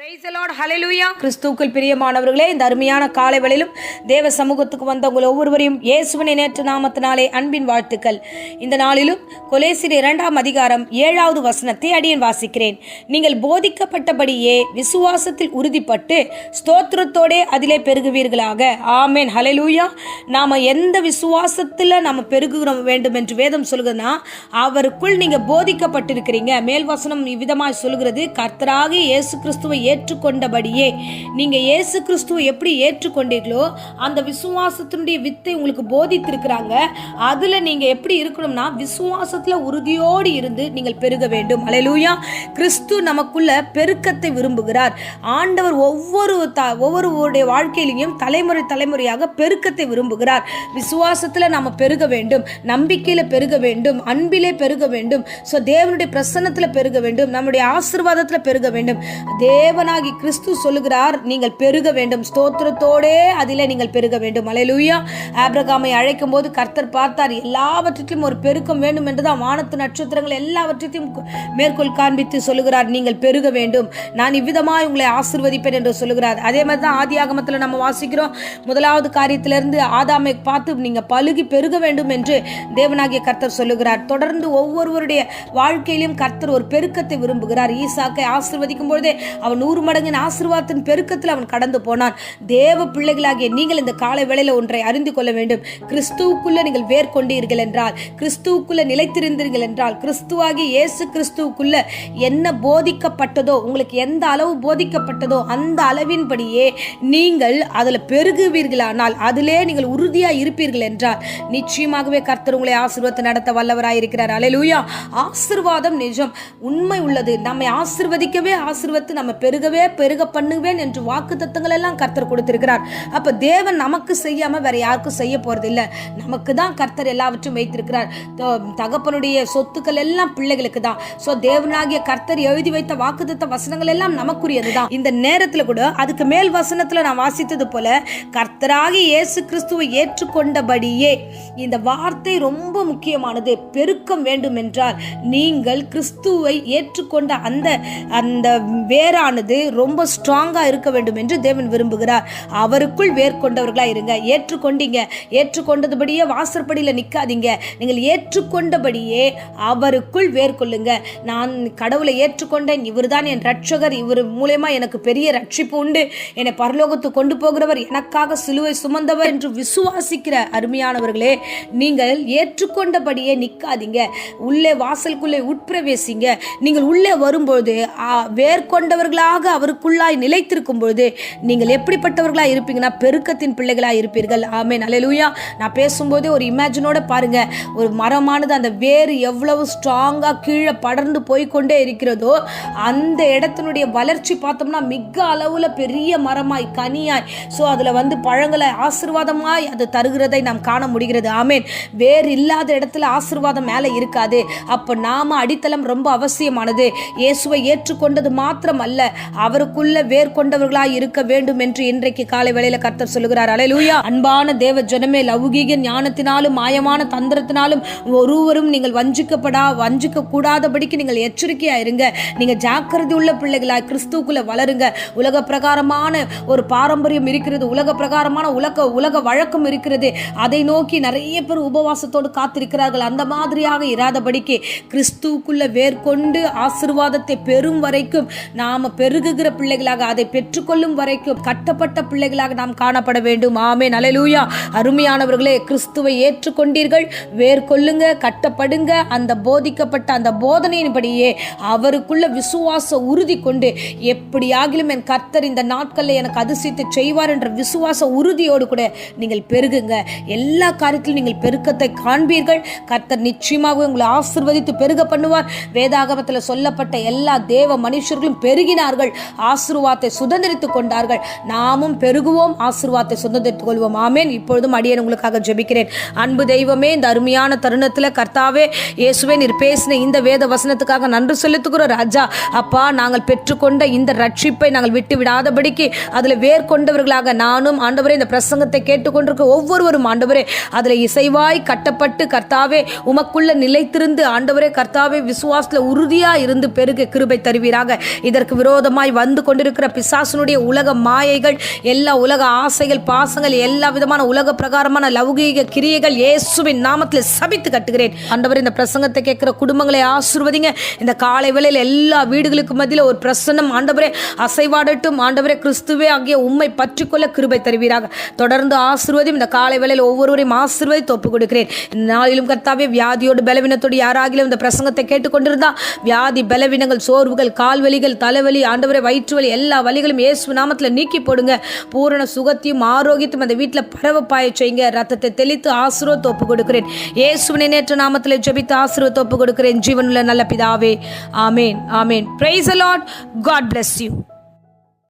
கிறிஸ்துக்கள் கிறிஸ்துவுக்குள் பிரியமானவர்களே இந்த அருமையான காலை தேவ சமூகத்துக்கு வந்த உங்கள் ஒவ்வொருவரையும் இயேசுவின் நேற்று நாமத்தினாலே அன்பின் வாழ்த்துக்கள். இந்த நாளிலும் கொலேசியர் இரண்டாம் அதிகாரம் ஏழாவது வசனத்தை அடியன் வாசிக்கிறேன். நீங்கள் போதிக்கப்பட்டபடியே விசுவாசத்தில் உறுதிப்பட்டு ஸ்தோத்திரத்தோடே அதிலே பெருகுவீர்களாக. ஆமேன். ஹலெலூயா நாம எந்த விசுவாசத்தில் நம்ம பெருகுகிறோம் வேண்டும் என்று வேதம் சொல்லுதுன்னா அவருக்குள் நீங்கள் போதிக்கப்பட்டிருக்கிறீங்க. மேல்வசனம் இவ்விதமாக சொல்கிறது கர்த்தராகி இயேசு கிறிஸ்துவை ஏற்றுக்கொண்டபடியே நீங்கள் இயேசு கிறிஸ்துவை எப்படி ஏற்றுக்கொண்டீர்களோ அந்த விசுவாசத்தினுடைய வித்தை உங்களுக்கு போதித்திருக்கிறாங்க. அதில் நீங்கள் எப்படி இருக்கணும்னா விசுவாசத்தில் உறுதியோடு இருந்து நீங்கள் பெருக வேண்டும். அலையலூயா கிறிஸ்து நமக்குள்ள பெருக்கத்தை விரும்புகிறார். ஆண்டவர் ஒவ்வொரு த ஒவ்வொருவருடைய வாழ்க்கையிலையும் தலைமுறை தலைமுறையாக பெருக்கத்தை விரும்புகிறார். விசுவாசத்தில் நாம் பெருக வேண்டும். நம்பிக்கையில் பெருக வேண்டும். அன்பிலே பெருக வேண்டும். ஸோ தேவனுடைய பிரசன்னத்தில் பெருக வேண்டும். நம்முடைய ஆசிர்வாதத்தில் பெருக வேண்டும். தேவனாகி கிறிஸ்து சொல்லுகிறார் நீங்கள் பெருக வேண்டும். ஸ்தோத்திரத்தோடே அதிலே நீங்கள் பெருக வேண்டும். அலையலூயா ஆப்ரகாமை அழைக்கும் போது கர்த்தர் பார்த்தார் எல்லாவற்றிலும் ஒரு பெருக்கம் வேண்டும் என்றுதான் வானத்து நட்சத்திரங்கள் எல்லாவற்றையும் மேற்கோள் காண்பித்து சொல்லுகிறார் நீங்கள் பெருக வேண்டும். நான் இவ்விதமாய் உங்களை ஆசிர்வதிப்பேன் என்று சொல்லுகிறார். அதே மாதிரி தான் ஆதி ஆகமத்தில் நம்ம வாசிக்கிறோம் முதலாவது காரியத்திலிருந்து ஆதாமை பார்த்து நீங்கள் பழுகி பெருக வேண்டும் என்று தேவனாகிய கர்த்தர் சொல்லுகிறார். தொடர்ந்து ஒவ்வொருவருடைய வாழ்க்கையிலும் கர்த்தர் ஒரு பெருக்கத்தை விரும்புகிறார். ஈசாக்கை ஆசிர்வதிக்கும் பொழுதே அவன் நூறு மடங்கின் ஆசிர்வாதத்தின் பெருக்கத்தில் அவன் கடந்து போனான். தேவ பிள்ளைகளாகிய நீங்கள் இந்த காலை வேளையில் ஒன்றை அறிந்து கொள்ள வேண்டும். கிறிஸ்துவுக்குள்ள நீங்கள் வேர் கொண்டீர்கள் என்றால் கிறிஸ்துவுக்குள்ள நிலைத்திருந்தீர்கள் என்றால் கிறிஸ்துவாகி இயேசு கிறிஸ்துவுக்குள்ள என்ன போதிக்கப்பட்டதோ உங்களுக்கு எந்த அளவு போதிக்கப்பட்டதோ அந்த அளவின்படியே நீங்கள் அதில் பெருகுவீர்களானால் அதிலே நீங்கள் உறுதியாக இருப்பீர்கள் என்றால் நிச்சயமாகவே கர்த்தர் உங்களை ஆசீர்வாதத்தை நடத்த வல்லவராயிருக்கிறார். அலையலூயா ஆசீர்வாதம் நிஜம். உண்மை உள்ளது. நம்மை ஆசிர்வதிக்கவே ஆசிர்வத்து நம்ம பெருகவே பெருக பண்ணுவேன் என்று வாக்கு தத்துவங்கள் எல்லாம் கர்த்தர் கொடுத்திருக்கிறார். அப்ப தேவன் நமக்கு செய்யாம வேற யாருக்கும் செய்ய போறது இல்ல நமக்கு தான் கர்த்தர் எல்லாவற்றையும் வைத்திருக்கிறார். தகப்பனுடைய சொத்துக்கள் எல்லாம் பிள்ளைகளுக்கு தான் சோ தேவனாகிய கர்த்தர் எழுதி வைத்த வாக்குத்தத்த வசனங்கள் எல்லாம் நமக்குரியது தான் இந்த நேரத்துல கூட அதுக்கு மேல் வசனத்துல நான் வாசித்தது போல கர்த்தராகி இயேசு கிறிஸ்துவை ஏற்றுக்கொண்டபடியே இந்த வார்த்தை ரொம்ப முக்கியமானது. பெருக்கம் வேண்டும் என்றால் நீங்கள் கிறிஸ்துவை ஏற்றுக்கொண்ட அந்த அந்த வேரானது ரொம்ப ஸ்ட்ராங்காக இருக்க வேண்டும் என்று தேவன் விரும்புகிறார். அவருக்குள் வேர்க்கொண்டவர்களாக இருங்க. ஏற்றுக்கொண்டீங்க. ஏற்றுக்கொண்டதுபடியே வாசற்படியில் நிற்காதீங்க நீங்கள் ஏற்றுக்கொண்டபடியே அவருக்குள் வேர்கொள்ளுங்க. நான் கடவுளை ஏற்றுக்கொண்டேன். இவர் தான் என் ரட்சகர் இவர் மூலயமா எனக்கு பெரிய ரட்சிப்பு உண்டு. என்னை பரலோகத்துக்கு கொண்டு போகிறவர் எனக்காக சிலுவை சுமந்தவர் என்று விசுவாசிக்கிற அருமையானவர்களே நீங்கள் ஏற்றுக்கொண்டபடியே நிற்காதீங்க உள்ளே வாசலுக்குள்ளே உட்பிரவேசிங்க. நீங்கள் உள்ளே வரும்பொழுது வேர்கொண்டவர்களா வேர் அவருக்குள்ளாய் நிலைத்திருக்கும் பொழுது நீங்கள் எப்படிப்பட்டவர்களாக இருப்பீங்கன்னா பெருக்கத்தின் பிள்ளைகளாக இருப்பீர்கள். ஆமே நல்லலூயா நான் பேசும்போதே ஒரு இமேஜினோட பாருங்க. ஒரு மரமானது அந்த வேர் எவ்வளவு ஸ்ட்ராங்காக கீழே படர்ந்து போய்க்கொண்டே இருக்கிறதோ அந்த இடத்தினுடைய வளர்ச்சி பார்த்தோம்னா மிக அளவில் பெரிய மரமாய் கனியாய் ஸோ அதில் வந்து பழங்களை ஆசிர்வாதமாய் அது தருகிறதை நாம் காண முடிகிறது. ஆமேன். வேர் இல்லாத இடத்துல ஆசீர்வாதம் மேலே இருக்காது. அப்போ நாம அடித்தளம் ரொம்ப அவசியமானது. இயேசுவை ஏற்றுக்கொண்டது மாத்திரம் அல்ல அவருக்குள்ள வேர் கொண்டவர்களாய் இருக்க வேண்டும் என்று இன்றைக்கு காலை வேளையில கர்த்தர் சொல்லுகிறார். அலையலூயா. அன்பான தேவ ஜனமே லௌகீக ஞானத்தினாலும் மாயமான தந்திரத்தினாலும் ஒருவரும் நீங்கள் வஞ்சிக்கப்படா வஞ்சிக்க கூடாதபடிக்கு நீங்கள் எச்சரிக்கையா இருங்க. நீங்க ஜாக்கிரதை உள்ள பிள்ளைகளாய் கிறிஸ்துக்குள்ள வளருங்க. உலக பிரகாரமான ஒரு பாரம்பரியம் இருக்கிறது உலக பிரகாரமான உலக உலக வழக்கம் இருக்கிறது. அதை நோக்கி நிறைய பேர் உபவாசத்தோடு காத்திருக்கிறார்கள். அந்த மாதிரியாக இராதபடிக்கு கிறிஸ்துக்குள்ள வேர்கொண்டு ஆசீர்வாதத்தை பெறும் வரைக்கும் நாம பெருகுகிற பிள்ளைகளாக அதை பெற்றுக்கொள்ளும் வரைக்கும் கட்டப்பட்ட பிள்ளைகளாக நாம் காணப்பட வேண்டும். ஆமே நலலூயா அருமையானவர்களே கிறிஸ்துவை ஏற்றுக்கொண்டீர்கள். வேர்கொள்ளுங்க கட்டப்படுங்க. அந்த போதிக்கப்பட்ட அந்த போதனையின்படியே அவருக்குள்ள விசுவாச உறுதி கொண்டு எப்படியாகிலும் என் கர்த்தர் இந்த நாட்களில் எனக்கு அதிசயத்தை செய்வார் என்ற விசுவாச உறுதியோடு கூட நீங்கள் பெருகுங்க. எல்லா காரியத்திலும் நீங்கள் பெருக்கத்தை காண்பீர்கள். கர்த்தர் நிச்சயமாக உங்களை ஆசிர்வதித்து பெருக பண்ணுவார். வேதாகமத்தில் சொல்லப்பட்ட எல்லா தேவ மனுஷர்களும் பெருகினார்கள். ஆசீர்வாதத்தை சுதந்திரித்துக் கொண்டார்கள். நாமும் பெருகுவோம் ஆசிர்வாதத்தை சுதந்திரித்துக் கொள்வோம். ஆமேன். இப்பொழுதும் அடியேன் உங்களுக்காக ஜெபிக்கிறேன். அன்பு தெய்வமே இந்த அருமையான தருணத்தில் கர்த்தாவே இயேசுவே நீர் பேசின இந்த வேத வசனத்துக்காக நன்றி செலுத்துகிறோம் ராஜா. அப்பா நாங்கள் பெற்றுக்கொண்ட இந்த ரட்சிப்பை நாங்கள் விட்டு விடாதபடிக்கு அதில் வேர் கொண்டவர்களாக நானும் ஆண்டவரே இந்த பிரசங்கத்தை கேட்டுக்கொண்டிருக்க ஒவ்வொருவரும் ஆண்டவரே அதில் இசைவாய் கட்டப்பட்டு கர்த்தாவே உமக்குள்ள நிலைத்திருந்து ஆண்டவரே கர்த்தாவே விசுவாசத்தில் உறுதியாக இருந்து பெருக கிருபை தருவீராக. இதற்கு விரோதம் மூலமாய் வந்து கொண்டிருக்கிற பிசாசனுடைய உலக மாயைகள் எல்லா உலக ஆசைகள் பாசங்கள் எல்லா விதமான உலக பிரகாரமான லௌகீக கிரியைகள் இயேசுவின் நாமத்தில் சபித்து கட்டுகிறேன். ஆண்டவர் இந்த பிரசங்கத்தை கேட்கிற குடும்பங்களை ஆசிர்வதிங்க. இந்த காலை வேளையில் எல்லா வீடுகளுக்கு மத்தியில் ஒரு பிரசன்னம். ஆண்டவரே அசைவாடட்டும். ஆண்டவரே கிறிஸ்துவே ஆகிய உண்மை பற்றிக்கொள்ள கிருபை தருவீராக. தொடர்ந்து ஆசிர்வதியும் இந்த காலை வேளையில் ஒவ்வொருவரையும் ஆசிர்வதி தொப்பு கொடுக்கிறேன். நாளிலும் கர்த்தாவே வியாதியோடு பலவீனத்தோடு யாராகிலும் இந்த பிரசங்கத்தை கேட்டுக்கொண்டிருந்தா வியாதி பலவீனங்கள் சோர்வுகள் கால்வலிகள் தலைவலி ஆண்டவரே வயிற்று வலி எல்லா வலிகளும் இயேசு நாமத்தில் நீக்கி போடுங்க. பூரண சுகத்தையும் ஆரோக்கியத்தையும் அந்த வீட்டில் பரவ பாய செய்யுங்க. ரத்தத்தை தெளித்து ஆசீர்வாதத்தை ஒப்பு கொடுக்கிறேன். இயேசுவினை நேற்று நாமத்தில் ஜெபித்து ஆசீர்வாதத்தை ஒப்பு கொடுக்கிறேன். ஜீவனுள்ள நல்ல பிதாவே. ஆமேன் ஆமேன். Praise the lord God bless you